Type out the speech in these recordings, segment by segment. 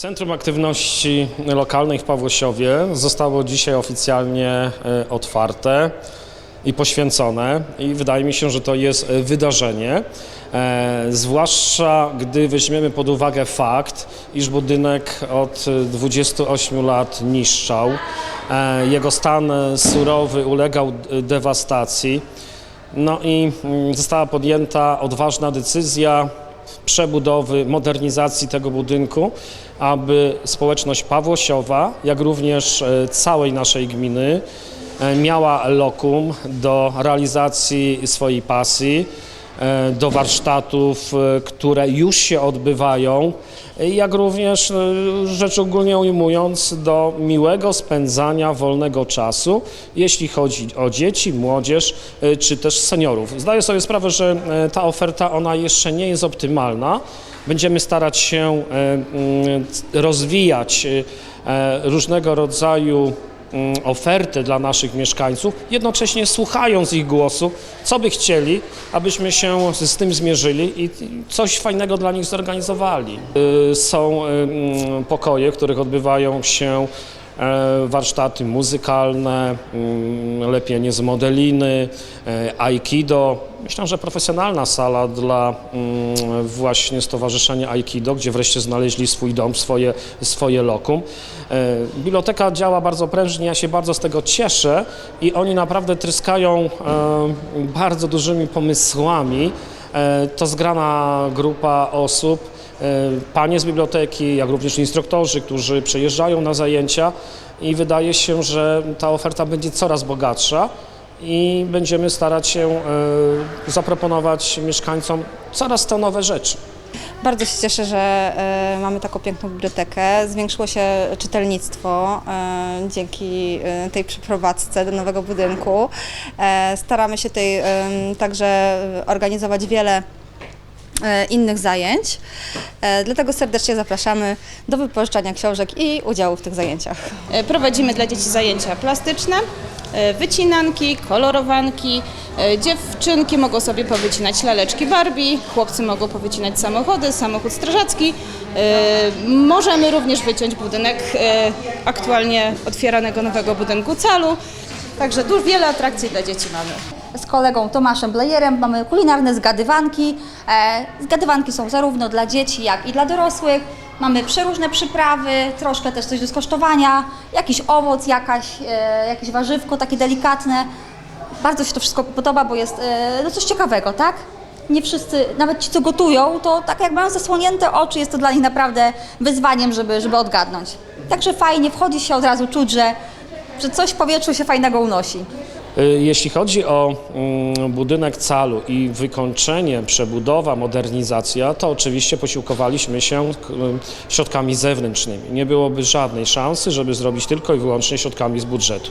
Centrum Aktywności Lokalnej w Pawłosiowie zostało dzisiaj oficjalnie e, otwarte i poświęcone i wydaje mi się, że to jest e, wydarzenie, e, zwłaszcza gdy weźmiemy pod uwagę fakt, iż budynek od e, 28 lat niszczał. Jego stan surowy ulegał dewastacji. No i mm, została podjęta odważna decyzja przebudowy, modernizacji tego budynku, aby społeczność Pawłosiowa, jak również e, całej naszej gminy e, miała lokum do realizacji swojej pasji, do warsztatów, e, które już się odbywają, e, jak również, e, rzecz ogólnie ujmując, do miłego spędzania wolnego czasu, jeśli chodzi o dzieci, młodzież e, czy też seniorów. Zdaję sobie sprawę, że e, ta oferta ona jeszcze nie jest optymalna. Będziemy starać się e, rozwijać e, e, różnego rodzaju mm, oferty dla naszych mieszkańców, jednocześnie słuchając ich głosu, co by chcieli, abyśmy się z tym zmierzyli i coś fajnego dla nich zorganizowali. Y, Są y, mm, pokoje, w których odbywają się warsztaty muzykalne, mm, lepienie z modeliny, e, aikido. Myślę, że profesjonalna sala dla mm, właśnie Stowarzyszenia Aikido, gdzie wreszcie znaleźli swój dom, swoje, swoje lokum. E, Biblioteka działa bardzo prężnie, ja się bardzo z tego cieszę i oni naprawdę tryskają e, bardzo dużymi pomysłami. E, To zgrana grupa osób, e, panie z biblioteki, jak również instruktorzy, którzy przyjeżdżają na zajęcia i wydaje się, że ta oferta będzie coraz bogatsza i będziemy starać się e, zaproponować mieszkańcom coraz to nowe rzeczy. Bardzo się cieszę, że e, mamy taką piękną bibliotekę. Zwiększyło się czytelnictwo e, dzięki e, tej przeprowadzce do nowego budynku. E, staramy się tutaj e, także organizować wiele e, innych zajęć. E, Dlatego serdecznie zapraszamy do wypożyczania książek i udziału w tych zajęciach. E, Prowadzimy dla dzieci zajęcia plastyczne, e, wycinanki, kolorowanki. E, Dziewczynki mogą sobie powycinać laleczki Barbie, chłopcy mogą powycinać samochody, samochód strażacki. E, Możemy również wyciąć budynek e, aktualnie otwieranego nowego budynku calu. Także wiele atrakcji dla dzieci mamy. Z kolegą Tomaszem Blejerem mamy kulinarne zgadywanki. E, Zgadywanki są zarówno dla dzieci, jak i dla dorosłych. Mamy przeróżne przyprawy, troszkę też coś do skosztowania, jakiś owoc, jakaś, e, jakieś warzywko takie delikatne. Bardzo się to wszystko podoba, bo jest e, no coś ciekawego, tak? Nie wszyscy, nawet ci, co gotują, to tak jak mają zasłonięte oczy, jest to dla nich naprawdę wyzwaniem, żeby, żeby odgadnąć. Także fajnie, wchodzi się od razu czuć, że, że coś w powietrzu się fajnego unosi. Y, Jeśli chodzi o mm, budynek calu i wykończenie, przebudowa, modernizacja, to oczywiście posiłkowaliśmy się y, środkami zewnętrznymi. Nie byłoby żadnej szansy, żeby zrobić tylko i wyłącznie środkami z budżetu.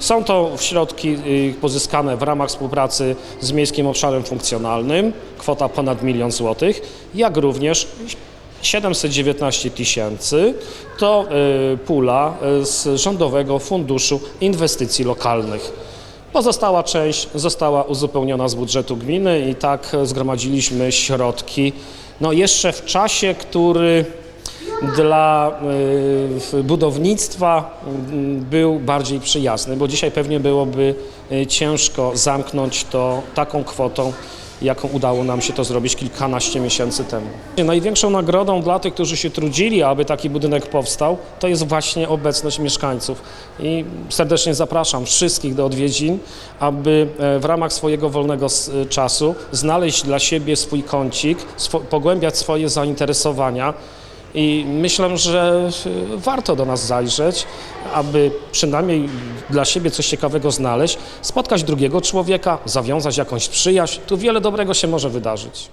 Są to środki y, pozyskane w ramach współpracy z Miejskim Obszarem Funkcjonalnym, kwota ponad milion złotych, jak również 719 tysięcy to pula z Rządowego Funduszu Inwestycji Lokalnych. Pozostała część została uzupełniona z budżetu gminy i tak zgromadziliśmy środki. No jeszcze w czasie, który dla y, budownictwa y, był bardziej przyjazny, bo dzisiaj pewnie byłoby y, ciężko zamknąć to taką kwotą, jaką udało nam się to zrobić kilkanaście miesięcy temu. Największą nagrodą dla tych, którzy się trudzili, aby taki budynek powstał, to jest właśnie obecność mieszkańców. I serdecznie zapraszam wszystkich do odwiedzin, aby e, w ramach swojego wolnego s- czasu znaleźć dla siebie swój kącik, pogłębiać swoje zainteresowania. I myślę, że warto do nas zajrzeć, aby przynajmniej dla siebie coś ciekawego znaleźć, spotkać drugiego człowieka, zawiązać jakąś przyjaźń. Tu wiele dobrego się może wydarzyć.